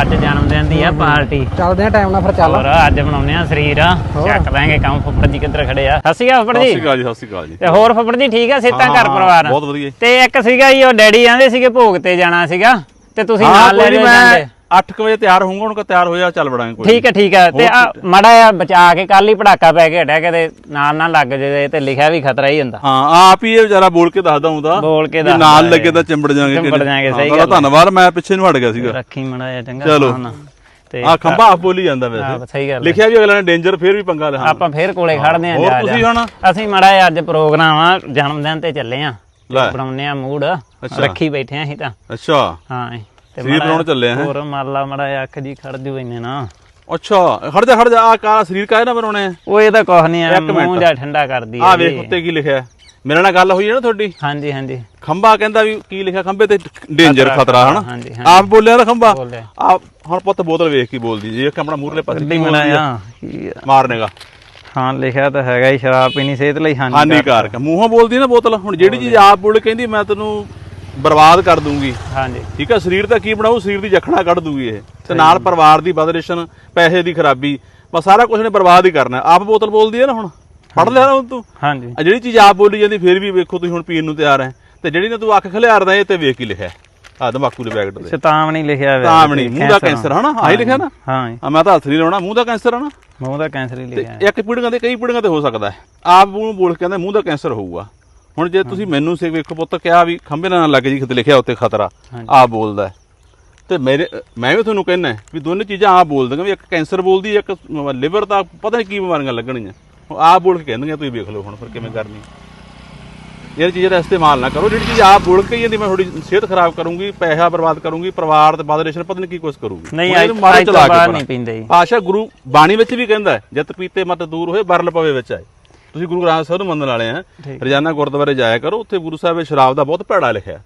ਅੱਜ ਜਨਮ ਦਿਨ ਦੀ ਆ ਪਾਰਟੀ। ਚੱਲਦੇ ਆ ਟਾਈਮ ਨਾਲ ਫਿਰ ਚੱਲ। ਹੋਰ ਅੱਜ ਬਣਾਉਨੇ ਆ ਸਰੀਰ। ਚੱਕ ਦਾਂਗੇ ਕੰਮ ਫੁੱਫੜ ਜੀ ਕਿੱਧਰ ਖੜੇ ਆ। ਸਤਿ ਸ਼੍ਰੀ ਅਕਾਲ ਫੁੱਫੜ ਜੀ। ਸ਼੍ਰੀ ਅਕਾਲ ਜੀ ਸਤਿ ਸ਼੍ਰੀ ਅਕਾਲ ਜੀ। ਤੇ ਹੋਰ ਫੁੱਫੜ ਜੀ ਠੀਕ ਆ? ਸੇਤਾ ਘਰ ਪਰਿਵਾਰ। ਬਹੁਤ ਵਧੀਆ। ਤੇ ਇੱਕ ਸੀਗਾ ਜੀ ਉਹ ਡੈਡੀ ਆਂਦੇ ਸੀਗੇ ਭੋਗ ਤੇ ਜਾਣਾ ਸੀਗਾ। ਤੇ ਤੁਸੀਂ ਨਾਲ ਲੈ ਜਾਂਦੇ। 8 ਵਜੇ ਤਿਆਰ ਹੋਊਂਗਾ ਹੁਣ ਕੋ ਤਿਆਰ ਹੋਇਆ ਚੱਲ ਬੜਾਂਗੇ ਕੋਈ ਠੀਕ ਹੈ ਠੀਕ ਹੈ ਤੇ ਆ ਮੜਾ ਆ ਬਚਾ ਕੇ ਕੱਲ ਹੀ ਪੜਾਕਾ ਪੈ ਕੇ ਹਟਿਆ ਕਿਤੇ ਨਾਲ ਨਾ ਲੱਗ ਜੇ ਤੇ ਲਿਖਿਆ ਵੀ ਖਤਰਾ ਹੀ ਹੁੰਦਾ ਹਾਂ ਆਪ ਹੀ ਇਹ ਵਿਚਾਰਾ ਬੋਲ ਕੇ ਦੱਸਦਾ ਹੁੰਦਾ ਬੋਲ ਕੇ ਵੀ ਦੱਸਦਾ ਨਾਲ। ਲੱਗੇ ਤਾਂ ਚਿੰਬੜ ਜਾਾਂਗੇ ਚਿੰਬੜ ਜਾਾਂਗੇ, ਸਹੀ ਗੱਲ। ਧੰਨਵਾਦ ਮੈਂ ਪਿੱਛੇ ਨੂੰ ਹਟ ਗਿਆ ਸੀਗਾ ਰੱਖੀ ਮੜਾ ਆ ਚੰਗਾ ਚਲੋ। ਤੇ ਆ ਖੰਭਾ ਆਪ ਬੋਲੀ ਜਾਂਦਾ ਹਾਂ, ਵੈਸੇ ਸਹੀ ਗੱਲ। ਲਿਖਿਆ ਵੀ ਅਗਲਾ ਨੇ ਡੇਂਜਰ ਫੇਰ ਵੀ ਪੰਗਾ ਲਿਆ ਆਪਾਂ ਫੇਰ ਕੋਲੇ ਖੜਦੇ ਆਂ ਹੋਰ ਤੁਸੀਂ। ਹੁਣ? ਅਸੀਂ ਮੜਾ ਅੱਜ ਪ੍ਰੋਗਰਾਮ ਆ ਜਨਮ ਦਿਨ ਤੇ ਚੱਲੇ ਆ ਲੈ। ਬਣਾਉਨੇ ਆ ਮੂਡ। ਰੱਖੀ ਬੈਠੇ ਆ ਅਸੀਂ ਤਾਂ ਅੱਛਾ ਹਾਂ ਸਰੀਰ ਬਣਾਉਣ ਚੱਲੇ ਆ, ਹੈਂ? ਹੋਰ ਮਾਲਾ ਮੜਾ ਅੱਖ ਜੀ ਖੜ ਜੂ ਇੰਨੇ ਨਾ ਅੱਛਾ ਖੜ ਜਾ ਖੜ ਜਾ ਆ ਕਾਲਾ ਸਰੀਰ ਕਾਹਦੇ ਨਾਲ ਬਣਾਉਣੇ ਉਹ ਇਹ ਤਾਂ ਕੁਛ ਨਹੀਂ ਆ ਇੱਕ ਮਿੰਟ। ਮੂੰਹ ਜਾ ਠੰਡਾ ਕਰਦੀ ਆ ਜੀ। ਵੇਖ ਉੱਤੇ ਕੀ ਲਿਖਿਆ ਹੈ। ਮੇਰੇ ਨਾਲ ਗੱਲ ਹੋਈ ਹੈ ਨਾ ਤੁਹਾਡੀ ਹਾਂਜੀ ਹਾਂਜੀ ਖੰਭਾ ਕਹਿੰਦਾ ਵੀ ਕੀ ਲਿਖਿਆ ਖੰਭੇ ਤੇ ਡੇਂਜਰ ਖਤਰਾ, ਹਨਾ ਹਾਂਜੀ। ਆਪ ਬੋਲਿਆ ਨਾ ਖੰਭਾ ਬੋਲਿਆ। ਆਪ ਹੁਣ ਪੁੱਤ ਬੋਤਲ ਵੇਖ ਕੇ ਬੋਲਦੀ ਜੀ ਇੱਕ ਆਪਣਾ ਮੂਰਲੇ ਪਾਸੇ ਕੀ ਮੜਾ ਬੋਲਦੀ ਆ? ਆ ਕੀ ਆ? ਮਾਰਨੇਗਾ ਹਾਂ ਲਿਖਿਆ ਤਾਂ ਹੈਗਾ ਹੀ ਸ਼ਰਾਬ ਪੀਣੀ ਸਿਹਤ ਲਈ ਹਾਨੀਕਾਰਕ ਹਾਨੀਕਾਰਕ ਮੂੰਹੋਂ ਬੋਲਦੀ ਨਾ ਬੋਤਲ ਹੁਣ ਜਿਹੜੀ ਚੀਜ਼ ਆਪ ਬੋਲ ਕਹਿੰਦੀ ਮੈਂ ਤੈਨੂੰ ਬਰਬਾਦ ਕਰ ਦੂੰਗੀ। ਹਾਂਜੀ। ਠੀਕ ਹੈ ਸਰੀਰ ਤਾਂ ਕੀ ਬਣਾਉ ਸਰੀਰ ਦੀ ਜਖਣਾ ਕੱਢ ਦੂਗੀ ਇਹ। ਤੇ ਨਾਲ ਪਰਿਵਾਰ ਦੀ ਬਦਰਿਸ਼ਨ ਪੈਸੇ ਦੀ ਖਰਾਬੀ ਬਸ ਸਾਰਾ ਕੁਝ ਨੇ ਬਰਬਾਦ ਹੀ ਕਰਨਾ। ਆਪ ਬੋਤਲ ਬੋਲਦੀ ਹੈ ਨਾ ਹੁਣ? ਪੜ ਲਿਆ ਨਾ ਹੁਣ ਤੂੰ? ਹਾਂਜੀ। ਆ ਜਿਹੜੀ ਚੀਜ਼ ਆਪ ਬੋਲੀ ਜਾਂਦੀ ਫਿਰ ਵੀ ਵੇਖੋ ਤੁਸੀਂ ਹੁਣ ਪੀਣ ਨੂੰ ਤਿਆਰ ਹੈ ਤੇ ਜਿਹੜੀ ਨੇ ਤੂੰ ਅੱਖ ਖਲਿਆਰਦਾ ਇਹ ਤੇ ਵੇਖ ਕੀ ਲਿਖਿਆ। ਆ ਤੰਬਾਕੂ ਦੇ ਪੈਕਟ ਤੇ ਸ਼ਤਾਵਣੀ ਲਿਖਿਆ ਹੋਇਆ ਤਾਮਣੀ ਮੂੰਹ ਦਾ ਕੈਂਸਰ ਹਨਾ? ਆਹੀ ਲਿਖਿਆ ਨਾ? ਹਾਂ ਮੈਂ ਤਾਂ ਹੱਥ ਨਹੀਂ ਲਾਉਣਾ। ਮੂੰਹ ਦਾ ਕੈਂਸਰ ਹਨਾ ਮੂੰਹ ਦਾ ਕੈਂਸਰ ਹੀ ਲਿਖਿਆ ਇੱਕ ਪੀੜੀਆਂ ਤੇ ਕਈ ਪੀੜੀਆਂ ਤੇ ਹੋ ਸਕਦਾ ਹੈ। ਆਪ ਨੂੰ ਬੋਲ ਕੇ ਕਹਿੰਦਾ ਮੂੰਹ ਦਾ ਕੈਂਸਰ ਹੋਊਗਾ। ਹੁਣ ਜੇ ਤੁਸੀਂ ਮੈਨੂੰ ਸੇ ਵੇਖੋ ਪੁੱਤ ਕਿਹਾ ਵੀ ਖੰਭੇ ਨਾਲ ਲੱਗ ਜੀ ਕਿਤੇ ਲਿਖਿਆ ਉੱਤੇ ਖਤਰਾ ਆਪ ਬੋਲਦਾ। ਤੇ ਮੇਰੇ ਮੈਂ ਵੀ ਤੁਹਾਨੂੰ ਕਹਿਣਾ ਵੀ ਦੋਨੇ ਚੀਜ਼ਾਂ ਆਪ ਬੋਲਦੀਆਂ ਵੀ ਇੱਕ ਕੈਂਸਰ ਬੋਲਦੀ ਇੱਕ ਲਿਵਰ ਦਾ ਪਤਾ ਨਹੀਂ ਕੀ ਬਿਮਾਰੀਆਂ ਲੱਗਣੀਆਂ ਆਪ ਬੋਲ ਕੇ ਕਹਿੰਦੀਆਂ ਤੁਸੀਂ ਵੇਖ ਲਓ ਹੁਣ ਫਿਰ ਕਿਵੇਂ ਕਰਨੀ। ਇਹ ਚੀਜ਼ਾਂ ਦਾ ਇਸਤੇਮਾਲ ਨਾ ਕਰੋ ਜਿਹੜੀ ਚੀਜ਼ ਆਪ ਬੋਲ ਕੇ ਜਾਂਦੀ ਮੈਂ ਥੋੜੀ ਸਿਹਤ ਖਰਾਬ ਕਰੂੰਗੀ ਪੈਸਾ ਬਰਬਾਦ ਕਰੂੰਗੀ ਪਰਿਵਾਰ ਤੇ ਬਾਦ ਰੇਸ਼ਨ ਪਤਾ ਨਹੀਂ ਕੀ ਕੁਝ ਕਰੂਗੀ। ਨਹੀਂ ਇਹਨੂੰ ਮਾਰੋ ਚਲਾ ਕੇ। ਨਹੀਂ ਪੀਂਦੇ ਗੁਰੂ ਬਾਣੀ ਵਿੱਚ ਵੀ ਕਹਿੰਦਾ ਜਿਤ ਪੀਤੇ ਮਤ ਦੂਰ ਹੋਏ ਬਰਲ ਪਵੇ ਵਿੱਚ ਆਏ। ਤੁਸੀਂ ਗੁਰੂ ਗ੍ਰੰਥ ਸਾਹਿਬ ਨੂੰ ਮੰਨਣ ਵਾਲੇ ਆ। ਠੀਕ। ਰੋਜ਼ਾਨਾ ਗੁਰਦੁਆਰੇ ਜਾਇਆ ਕਰੋ ਉੱਥੇ ਗੁਰੂ ਸਾਹਿਬ ਨੇ ਸ਼ਰਾਬ ਦਾ ਬਹੁਤ ਭੈੜਾ ਲਿਖਿਆ।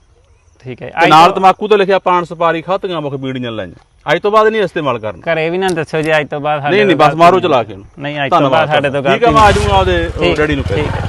ਠੀਕ ਹੈ। ਤੇ ਅੱਜ ਨਾਲ ਤਮਾਕੂ ਤੇ ਲਿਖਿਆ ਪਾਨ ਸੁਪਾਰੀ ਖਾਤੀਆਂ ਮੁਖ ਬੀੜੀਆਂ ਲਾਈਆਂ। ਅੱਜ ਤੋਂ ਬਾਅਦ ਨਹੀਂ ਇਸਤੇਮਾਲ ਕਰਨਾ। ਘਰੇ ਵੀ ਨਾ ਦੱਸੋ ਜੀ ਅੱਜ ਤੋਂ ਬਾਅਦ ਸਾਡੇ ਨਹੀਂ ਨਹੀਂ ਤੋਂ ਬਸ ਮਾਰੋ ਚਲਾ ਕੇ ਉਹਨੂੰ ਨਹੀਂ ਅੱਜ ਤੋਂ ਬਾਅਦ ਸਾਡੇ ਤੋਂ ਠੀਕ ਹੈ ਮੈਂ ਆ ਜਾਊਂਗਾ ਉਹਦੇ ਉਹ ਠੀਕ- ਡੈਡੀ ਨੂੰ ਕਹਿ ਠੀਕ ਹੈ।